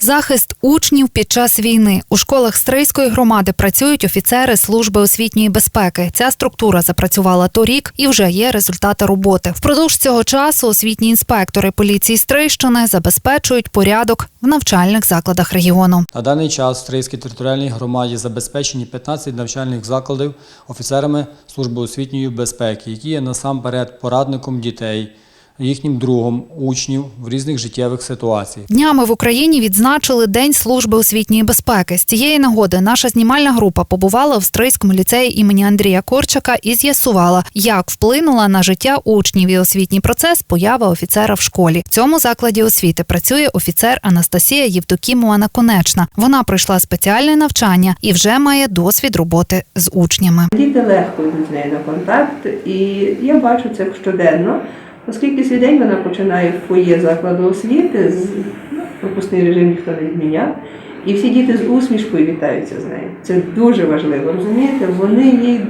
Захист учнів під час війни у школах Стрийської громади працюють офіцери служби освітньої безпеки. Ця структура запрацювала торік і вже є результати роботи. Впродовж цього часу освітні інспектори поліції Стрийщини забезпечують порядок в навчальних закладах регіону. На даний час в Стрийській територіальній громаді забезпечені 15 навчальних закладів офіцерами служби освітньої безпеки, які є насамперед порадником дітей, їхнім другом, учнів в різних життєвих ситуаціях. Днями в Україні відзначили День служби освітньої безпеки. З цієї нагоди наша знімальна група побувала в Стрийському ліцеї імені Андрія Корчака і з'ясувала, як вплинула на життя учнів і освітній процес поява офіцера в школі. В цьому закладі освіти працює офіцер Анастасія Євдокімова Наконечна. Вона пройшла спеціальне навчання і вже має досвід роботи з учнями. Діти легко йдуть з нею на контакт, і я бачу це щоденно, оскільки свій день вона починає в фоє закладу освіти, з ну, пропускний режим ніхто не відміняв. І всі діти з усмішкою вітаються з нею. Це дуже важливо, розумієте? Вони їй,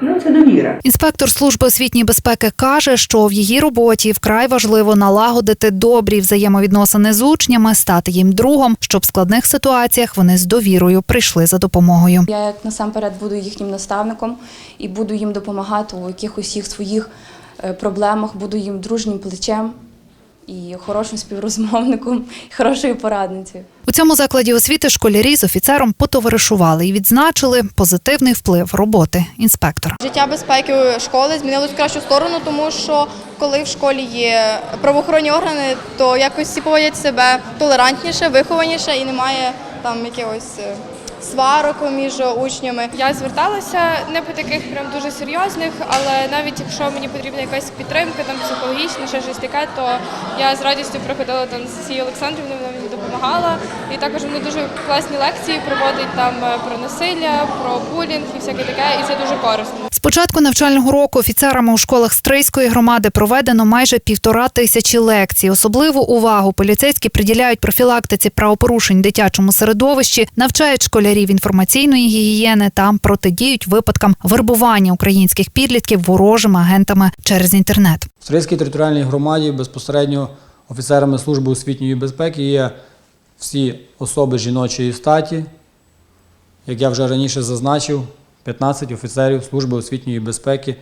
ну це довіра. Інспектор служби освітньої безпеки каже, що в її роботі вкрай важливо налагодити добрі взаємовідносини з учнями, стати їм другом, щоб в складних ситуаціях вони з довірою прийшли за допомогою. Я як насамперед буду їхнім наставником і буду їм допомагати у якихось їх своїх проблемах, буду їм дружнім плечем і хорошим співрозмовником, і хорошою порадницею. У цьому закладі освіти школярі з офіцером потоваришували і відзначили позитивний вплив роботи інспектора. Життя безпеки школи змінилось в кращу сторону, тому що коли в школі є правоохоронні органи, то якось всі поводять себе толерантніше, вихованіше і немає там якихось е, сварок між учнями. Я зверталася не по таких прям дуже серйозних, але навіть якщо мені потрібна якась підтримка, там психологічна, ще щось таке, то я з радістю приходила до Анастасії Олександрівни, вона мені допомагала. І також вони дуже класні лекції проводить там е, про насилля, про булінг і всяке таке, і це дуже корисно. З початку навчального року офіцерами у школах Стрийської громади проведено майже півтора тисячі лекцій. Особливу увагу поліцейські приділяють профілактиці правопорушень дитячому середовищі, середовищі, навчають школярів інформаційної гігієни та протидіють випадкам вербування українських підлітків ворожими агентами через інтернет. В Стрийській територіальній громаді безпосередньо офіцерами служби освітньої безпеки є всі особи жіночої статі. Як я вже раніше зазначив, 15 офіцерів служби освітньої безпеки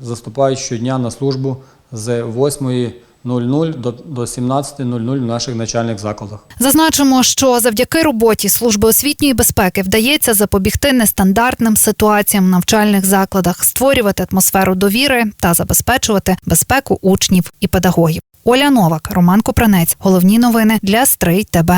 заступають щодня на службу з 8 00 до 17.00 в наших начальних закладах. Зазначимо, що завдяки роботі служби освітньої безпеки вдається запобігти нестандартним ситуаціям в навчальних закладах, створювати атмосферу довіри та забезпечувати безпеку учнів і педагогів. Оля Новак, Роман Купранець, головні новини для Стрий ТБ.